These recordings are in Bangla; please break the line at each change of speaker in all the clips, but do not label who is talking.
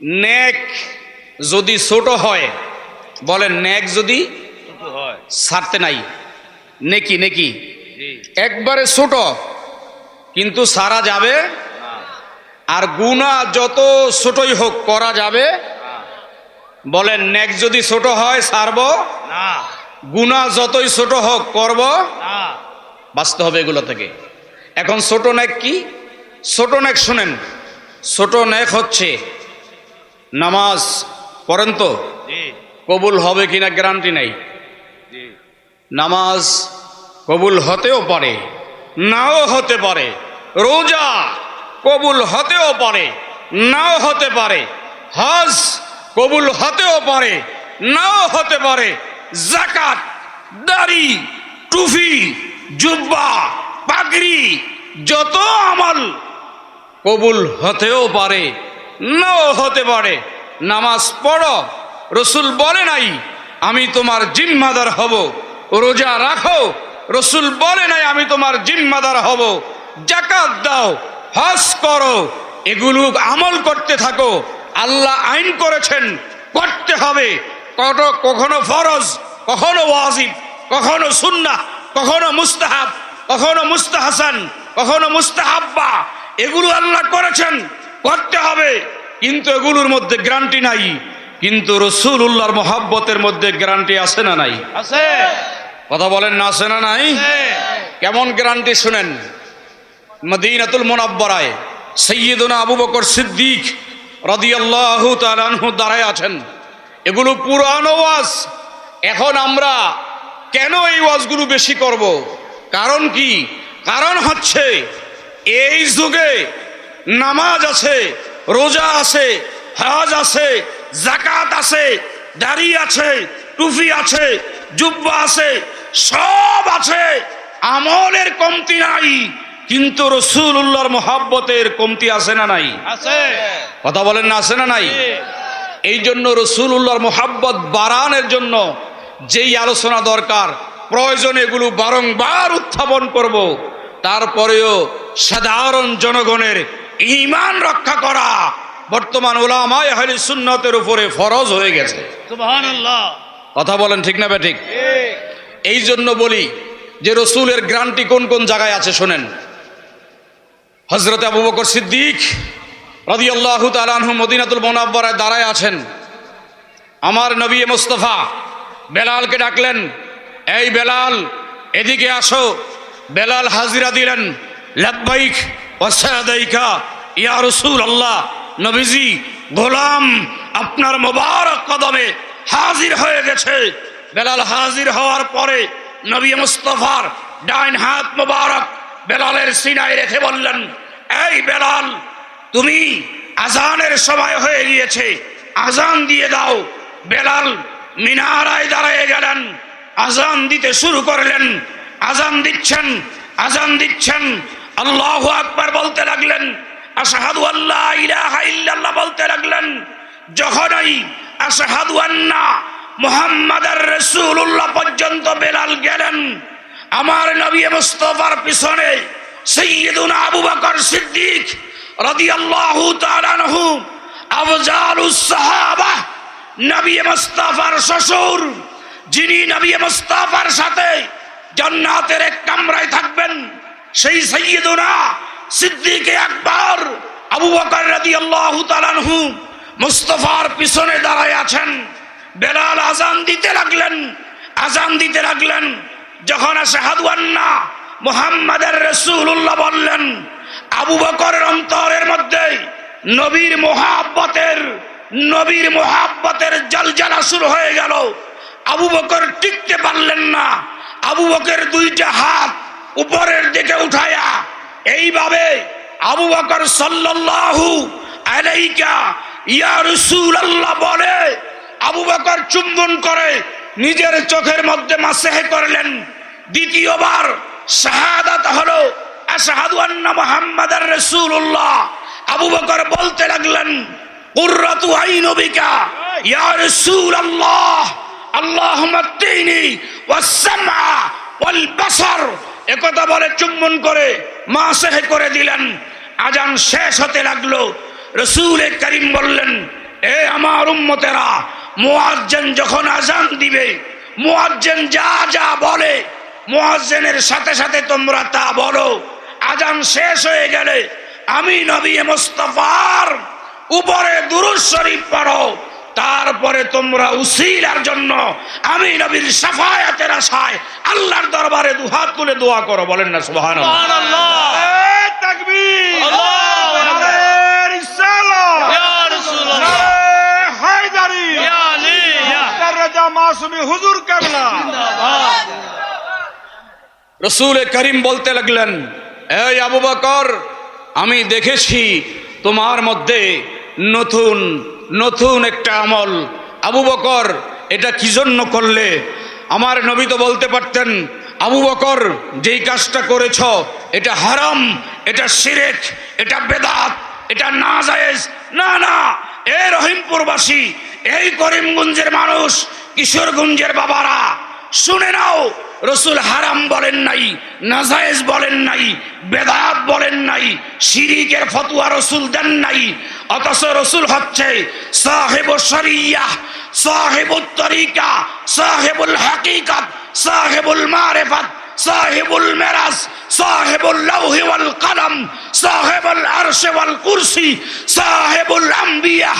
নেক যদি ছোট হয় বলেন নেক যদি
হয়
ছাড়তে নাই নেকি নেকি? একবারে ছোট কিন্তু সারা যাবে আর গুণা যত ছোটই হোক করা যাবে বলেন নেক যদি ছোট হয় সারব গুণা যতই ছোট হোক করব বাঁচতে হবে এগুলো থেকে। এখন ছোট নেক কি? ছোট নেক শোনেন ছোট নেক হচ্ছে নামাজ পড়েন তো? কবুল হবে কিনা গ্যারান্টি নেই। নামাজ কবুল হতেও পারে নাও হতে পারে। রোজা কবুল হতেও পারে নাও হতে পারে। হজ কবুল হতেও পারে নাও হতে পারে। জাকাত দাড়ি টুফি জুব্বা পাগড়ি যত আমল কবুল হতেও পারে নাও হতে পারে। নামাজ পড়ো। রসুল বলে নাই, আমি তোমার জিম্মাদার হব। রোজা রাখো। রসুল বলে নাই, আমি তোমার জিম্মাদার হব। জাকাত দাও, হজ করো। এগুলো আমল করতে থাকো। আল্লাহ আইন করেছেন, করতে হবে। কত, কখনো ফরজ, কখনো ওয়াজিব, কখনো সুন্না কখনো মুস্তাহাব, কখনো মুস্তাহাসান, কখনো মুস্তাহাব্বা। এগুলো আল্লাহ করেছেন। করতে হবে। কিন্তু এগুলোর মধ্যে গ্যারান্টি নাই। কিন্তু রসুল উল্লাহর মহাব্বতের মধ্যে গ্যারান্টি আছে না নাই?
আছে।
কথা বলেন না আছে না নাই? কেমন গ্যারান্টি শুনেন? মদিনাতুল মোনাব্বরায় সৈয়দনা আবু বকর সিদ্দিক রাদিয়াল্লাহু তাআলাহু দাঁড়ায় আছেন। এগুলো পুরান ওয়াজ। এখন আমরা কেন এই ওয়াজগুলো বেশি করব? কারণ কি? কারণ হচ্ছে এই যুগে নামাজ আছে রোজা আছে হজ আছে জাকাত আছে দাড়ি আছে টুপি আছে জুব্বা আছে সব আছে। আমলের কমতি নাই কিন্তু রসুল্লাহর মহাব্বতের কমতি আছে না নাই?
আছে।
কথা বলেন না আছে না নাই? এই জন্য রসুল্লাহর মোহাব্বত বাড়ানোর জন্য যেই আলোচনা দরকার প্রয়োজন এগুলো বারংবার উত্থাপন করব। তারপরেও সাধারণ জনগণের ইমান রক্ষা করা বর্তমান ওলামায় হলে সুন্নতের উপরে ফরজ হয়ে গেছে। কথা বলেন ঠিক না ঠিক? এই জন্য বলি যে রসুলের গ্রান্টি কোন কোন জায়গায় আছে শোনেন। হজরত আবু বকর সিদ্দিক রদিয়াল্লাহু তালানহু মদিনাতুল মোনাব্বরায় দাঁড়ায় আছেন। আমার নবী মোস্তফা বেলালকে ডাকলেন এই বেলাল এদিকে আসো। বেলাল হাজিরা দিলেন লাব্বাইক ওয়াসাদাইকা, ইয়া রসুল আল্লাহ নবীজি, গোলাম আপনার মোবারক কদমে হাজির হয়ে গেছে। বেলাল হাজির হওয়ার পরে নবী মুস্তফার ডাইন হাত মোবারক বেলালের সিনায় রেখে বললেন, এই বেলাল, তুমি আজানের সময় হয়ে গিয়েছে, আজান দিয়ে দাও। বেলাল মিনারায় দাঁড়িয়ে গেলেন, আজান দিতে শুরু করলেন। আজান দিচ্ছেন আজান দিচ্ছেন আল্লাহ আকবার বলতে লাগলেন, আশহাদু আল্লাহ ইলাহা বলতে লাগলেন যখনই আশহাদু আন্না মুহাম্মাদার রাসূলুল্লাহ পর্যন্ত বেলাল গেলেন, আমার নবী মুস্তফার পিছনে সৈয়দুনা আবু বকর সিদ্দিক রাদিয়াল্লাহু তাআলা আনহু, আফজালুস সাহাবা, নবী মুস্তাফার শ্বশুর, যিনি নবী মুস্তাফার সাথে জান্নাতের এক কামরায় থাকবেন সেই সৈয়দুনা সিদ্দিকে একবার আবু বকর রাদিয়াল্লাহু তাআলা আনহু, মুস্তফার পিছনে দাঁড়ায় আছেন। বেলাল আজান দিতে লাগলেন আজান দিতে লাগলেন। যখন আশহাদু আন্না মুহাম্মাদের রাসূলুল্লাহ বললেন, আবু বকরের অন্তরের মধ্যে নবীর মোহাব্বতের নবীর মোহাব্বতের জলজালা শুরু হয়ে গেল। আবু বকর টিকতে পারলেন না। আবু বকের দুইটা হাত উপরের দিকে উঠায়া, এইভাবে আবু বকর সাল্লাল্লাহু আলাইকা, ইয়া রাসূলুল্লাহ বলে, আবু বকর চুম্বন করে নিজের চোখের মধ্যে মাসেহে করলেন। দ্বিতীয়বার শাহাদাত হলো, আশহাদু আন্না মুহাম্মাদার রাসূলুল্লাহ। আবু বকর বলতে লাগলেন, কুররাতু আইনুবিকা ইয়া রাসূলুল্লাহ, আল্লাহুম্মা তিনি ওয়াস সামআ ওয়াল বাসার একথা বলে চুম্বন করে মা মাসেহে করে দিলেন। আজান শেষ হতে লাগল। রসুল করিম বললেন,
এ আমার উম্মতেরা, মুয়াজ্জেন যখন আজান দিবে, মুয়াজ্জেন যা যা বলে, মুয়াজ্জেনের সাথে সাথে তোমরা তা বলো। আজান শেষ হয়ে গেলে আমি নবী মোস্তফার উপরে দুরুদ শরীফ পড়ো। তারপরে তোমরা উসিলার জন্য আমি নবীর সাফায়াতের আশায় আল্লাহর দরবারে দুহাত তুলে দোয়া করো বলেন না
জিন্দাবাদ।
রসুল করিম বলতে লাগলেন এই আবু বকর আমি দেখেছি তোমার মধ্যে নতুন নতুন একটা আমল। আবু বকর, এটা কি জন্য করলে? আমার নবী তো বলতে পারতেন, আবু বকর, যেই কাজটা করেছ, এটা হারাম, এটা শিরেক, এটা বেদাত, এটা না জায়েজ না না, এ রহিমপুরবাসী, এই করিমগঞ্জের মানুষ, কিশোরগঞ্জের বাবারা, শুনে নাও, রসুল হারাম বলেন নাই, নাজায়েজ বলেন নাই, বেদাত বলেন নাই, শিরিকের ফতুয়া রসুল দেন নাই অথচ রসুল হচ্ছে সাহেব শরিয়া সাহেবুল তরিকা সাহেবুল হাকিকাত, সাহেবুল মারেফাত, সাহেবুল মেরাজ, সাহেবুল লৌহি কলম সাহেবুল আরশ কুরসি, সাহেবুল আম্বিয়া,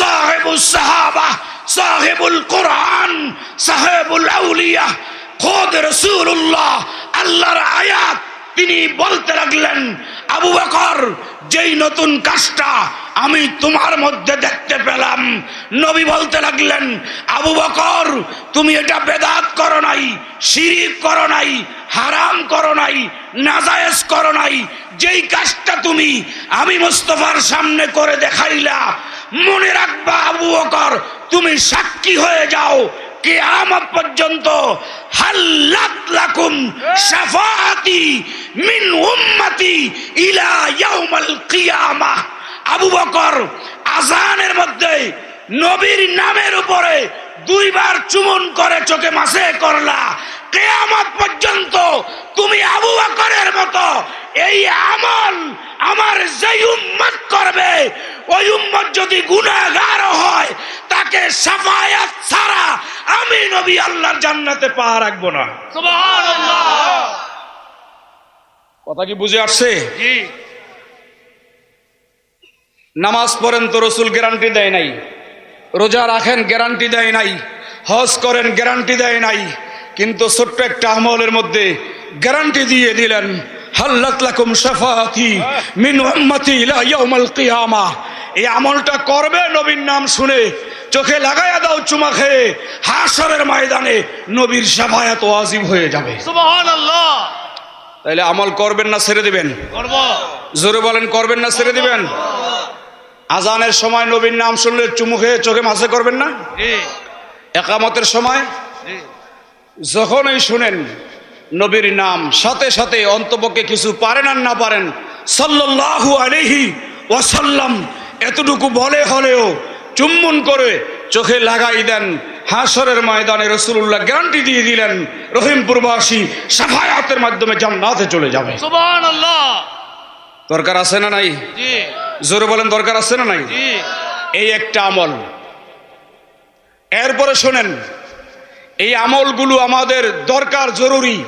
সাহেবুল সাহাবা, সাহেবুল কোরআন, সাহেবুল আউলিয়া। খোদ রসুল্লাহ আল্লাহর আয়াত তিনি বলতে লাগলেন, আবু বকর, যেই নতুন কাজটা আমি তোমার মধ্যে দেখতে পেলাম। নবী বলতে লাগলেন, আবু বকর, তুমি এটা বেদাত করো নাই, শিরিক করো নাই, হারাম করো নাই, নাজায়েজ করো নাই। যেই কাজটা তুমি আমি মুস্তফার সামনে করে দেখাইলা, মনে রাখবা আবু বকর, তুমি সাক্ষী হয়ে যাও। কিয়ামত পর্যন্ত হাল্লাত লাকুম শাফাআতি মিন উম্মতি ইলা ইয়াউমাল কিয়ামাহ আবু বকর আজানের মধ্যে নবীর নামের উপরে দুইবার চুমন করে চোখে মাসে করলা। কেয়ামত পর্যন্ত তুমি আবু বকরের মতো এই আমল আমার যেই উম্মত করবে ওই উম্মত যদি গুনাহগার হয় তাকে সাফায়াত ছাড়া আমি নবী আল্লাহর জান্নাতে পা রাখব না।
সুবহানাল্লাহ।
কথা কি বুঝে আসছে?
জি।
নামাজ পড়েন তো রসুল গ্যারান্টি দেয় নাই। রোজা রাখেন গ্যারান্টি দেয় নাই। হজ করেন গ্যারান্টি দেয় নাই। কিন্তু ছোট্ট একটা আমলের মধ্যে গ্যারান্টি দিয়ে দিলেন হাল্লাত লাকুম শাফাআতি মিন উম্মতি ইলা ইয়াউমাল কিয়ামা। এই আমলটা করবে নবীর নাম শুনে চোখে লাগায়া দাও চুমা খেয়ে হাসরের ময়দানে নবীর ওয়াজিব হয়ে যাবে।
সুবহানাল্লাহ।
তাইলে আমল করবেন না ছেড়ে দিবেন?
করব।
জোরে বলেন করবেন না ছেড়ে দিবেন? আজানের সময় নবীর নাম শুনলে চুমু খেয়ে চোখে মাসে করবেন না? একামতের সময়? যখনই শুনেন নবীর নাম সাথে সাথে অন্তপক্ষে কিছু পারেন আর না পারেন সাল্লাল্লাহু আলাইহি ওয়াসাল্লাম এতটুকু বলে হলেও চুম্বন করে চোখে লাগাই দেন। হাসরের ময়দানে রসুল্লাহ গ্যারান্টি দিয়ে দিলেন রহিমপুরবাসী সাফায়াতের মাধ্যমে জান্নাতে চলে যাবে। দরকার আছে না নাই?
জি।
জোরে বলেন দরকার আছে না নাই? এই একটা আমল। এরপরে শোনেন এই আমলগুলো আমাদের দরকার জরুরি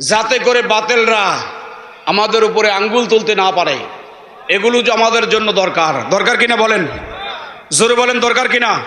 যাতে করে বাতেলরা আমাদের উপরে আঙ্গুল তুলতে না পারে। এগুলো যে আমাদের জন্য দরকার। দরকার কিনা বলেন? জোরে বলেন দরকার কিনা?